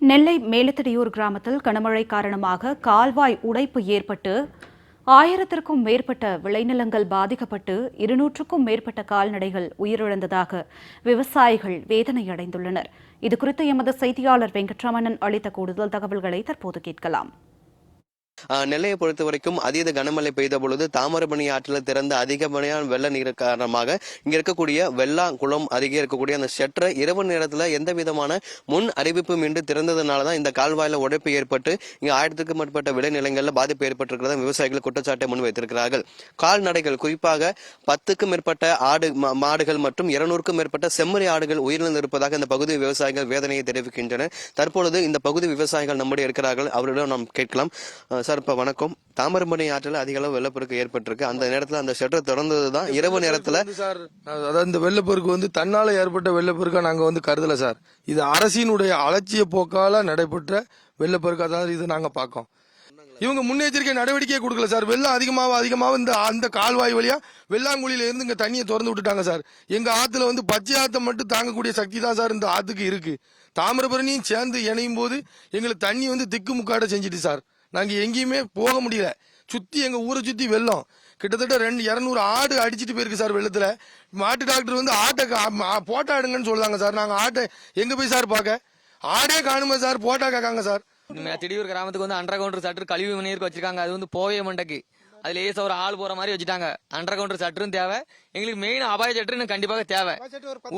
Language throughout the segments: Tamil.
நெல்லை மேலத்தடியூர் கிராமத்தில் கனமழை காரணமாக கால்வாய் உடைப்பு ஏற்பட்டு ஆயிரத்திற்கும் மேற்பட்ட விளைநிலங்கள் பாதிக்கப்பட்டு இருநூற்றுக்கும் மேற்பட்ட கால்நடைகள் உயிரிழந்ததாக விவசாயிகள் வேதனை அடைந்துள்ளனர். இதுகுறித்து எமது செய்தியாளர் வெங்கட்ராமணன் அளித்த கூடுதல் தகவல்களை தற்போது கேட்கலாம். நெல்லையை பொறுத்த வரைக்கும் அதீத கனமழை பெய்த பொழுது தாமிரபரணி ஆற்றில் திறந்த அதிகப்படியான வெள்ள நீர் காரணமாக இங்க இருக்கக்கூடிய வெள்ளாங்குளம் அருகே இருக்கக்கூடிய அந்த ஷெட்டரை இரவு நேரத்துல எந்த விதமான முன் அறிவிப்பும் இன்று திறந்ததுனால தான் இந்த கால்வாயில உடைப்பு ஏற்பட்டு இங்க ஆயிரத்துக்கும் மேற்பட்ட விளைநிலங்கள்ல பாதிப்பு ஏற்பட்டிருக்கிறதா விவசாயிகள் குற்றச்சாட்டை முன்வைத்திருக்கிறார்கள். கால்நடைகள் குறிப்பாக பத்துக்கும் மேற்பட்ட ஆடு மாடுகள் மற்றும் இருநூறுக்கும் மேற்பட்ட செம்மறி ஆடுகள் உயிரிழந்திருப்பதாக இந்த பகுதி விவசாயிகள் வேதனையை தெரிவிக்கின்றனர். தற்பொழுது இந்த பகுதி விவசாயிகள் நம்முடைய இருக்கிறார்கள். அவர்களிடம் நாம் கேட்கலாம். சார் இப்ப வணக்கம். தாமிரபரணி ஆற்றில் அதிக அளவு வெள்ளப்பெருக்கு ஏற்பட்டிருக்கு. அந்த நேரத்துல அந்த ஷட்டர் திறந்தது தான் இரவு நேரத்துல சார் அதாவது இந்த வெள்ளப்பெருக்கு வந்து தன்னால ஏற்பட்ட வெள்ளப்பெருக்கா நாங்க வந்து கருதல சார். இது அரசினுடைய அலட்சிய போக்கால நடைபெற்ற வெள்ளப்பெருக்கா தான் இது நாங்க பார்க்கோம் இவங்க முன்னெச்சரிக்கை நடவடிக்கையே கொடுக்கல சார். வெள்ளம் அதிகமாக அதிகமாக இந்த அந்த கால்வாய் வழியா வெள்ளாங்குழியில இருந்து இங்க தண்ணியை திறந்து விட்டுட்டாங்க சார். எங்க ஆத்துல வந்து பச்சை ஆத்தை மட்டும் தாங்கக்கூடிய சக்தி தான் சார் இந்த ஆத்துக்கு இருக்கு. தாமிரபரணியும் சேர்ந்து இணையும் போது எங்களுக்கு தண்ணி வந்து திக்கு முக்காட செஞ்சுட்டு சார். நாங்கள் எங்கேயுமே போக முடியல. சுற்றி எங்கள் ஊரை சுற்றி வெள்ளம். கிட்டத்தட்ட ரெண்டு இரநூறு ஆடு அடிச்சிட்டு போயிருக்கு சார் வெள்ளத்தில். மாட்டு டாக்டர் வந்து ஆட்டை கா- ஆ, போட்டா சார். நாங்கள் ஆட்டை எங்கே போய் சார் பார்க்க ஆடே காணுமா சார்? போட்டா கேட்காங்க சார். திடீர் கிராமத்துக்கு வந்து அண்டர் கிரவுண்ட் சட்டர் கழிவு நீருக்கு வச்சிருக்காங்க அது வந்து போவே மண்டக்கு. அது லேசா ஒரு ஆள் போற மாதிரி வச்சுட்டாங்க. அண்டர் கவுண்டர் சட்டரும் தேவை. எங்களுக்கு மெயின் அபாய சட்டர் கண்டிப்பாக தேவை.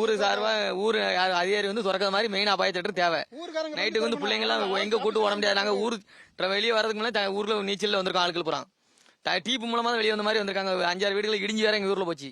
ஊரு சார்பா ஊர் அதிகாரி வந்து திறக்கிற மாதிரி மெயின் அபாய சட்டர் தேவை. நைட்டுக்கு வந்து பிள்ளைங்க எல்லாம் எங்க கூட்டு ஓட முடியாது. நாங்க ஊர் வெளியே வரதுக்கு முன்னாடி ஊர்ல நீச்சல்ல வந்திருக்கோம் ஆட்கள் போறான் டீப் மூலமா வெளியே வந்த மாதிரி வந்திருக்காங்க. அஞ்சாறு வீடுகள் இடிஞ்சு வேற எங்க ஊர்ல போச்சு.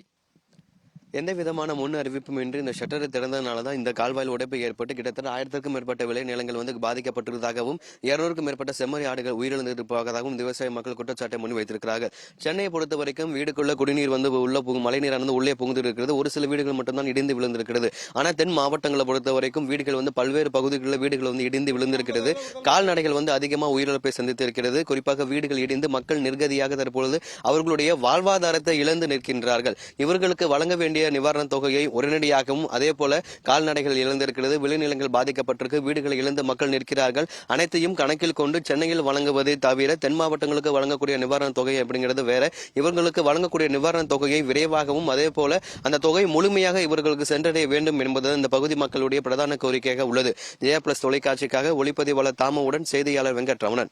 எந்த விதமான முன் அறிவிப்பும் இன்றி இந்த ஷட்டரை திறந்ததுனால தான் இந்த கால்வாயில் உடைப்பு ஏற்பட்டு கிட்டத்தட்ட ஆயிரத்திற்கும் மேற்பட்ட விளைநிலங்கள் வந்து பாதிக்கப்பட்டிருப்பதாகவும் இருநூறுக்கும் மேற்பட்ட செம்மறி ஆடுகள் உயிரிழந்திருப்பதாகவும் விவசாய மக்கள் குற்றச்சாட்டை முன்வைத்திருக்கிறார்கள் சென்னையை பொறுத்த வரைக்கும் வீடுக்குள்ள குடிநீர் வந்து உள்ள புகும் மழைநீரானது உள்ளே புகுந்து இருக்கிறது ஒரு சில வீடுகள் மட்டும்தான் இடிந்து விழுந்திருக்கிறது. ஆனால் தென் மாவட்டங்களை பொறுத்த வரைக்கும் வீடுகள் வந்து பல்வேறு பகுதிகளில் வீடுகள் வந்து இடிந்து விழுந்திருக்கிறது. கால்நடைகள் வந்து அதிகமாக உயிரிழப்பை சந்தித்திருக்கிறது. குறிப்பாக வீடுகள் இடிந்து மக்கள் நிர்கதியாக தற்பொழுது அவர்களுடைய வாழ்வாதாரத்தை இழந்து நிற்கின்றார்கள். இவர்களுக்கு வழங்க வேண்டிய வேண்டிய நிவாரணத் தொகையை உடனடியாகவும் அதே போல கால்நடைகள் இழந்திருக்கிறது விளைநிலங்கள் பாதிக்கப்பட்டிருக்கு வீடுகளை இழந்து மக்கள் நிற்கிறார்கள். அனைத்தையும் கணக்கில் கொண்டு சென்னையில் வழங்குவதை தவிர தென் மாவட்டங்களுக்கு வழங்கக்கூடிய நிவாரணத் தொகை அப்படிங்கிறது வேற. இவர்களுக்கு வழங்கக்கூடிய நிவாரணத் தொகையை விரைவாகவும் அதே போல அந்த தொகை முழுமையாக இவர்களுக்கு சென்றடைய வேண்டும் என்பது இந்த பகுதி மக்களுடைய பிரதான கோரிக்கையாக உள்ளது. ஜெயா பிளஸ் தொலைக்காட்சிக்காக ஒளிப்பதிவாளர் தாமவுடன் செய்தியாளர் வெங்கட்ரமணன்.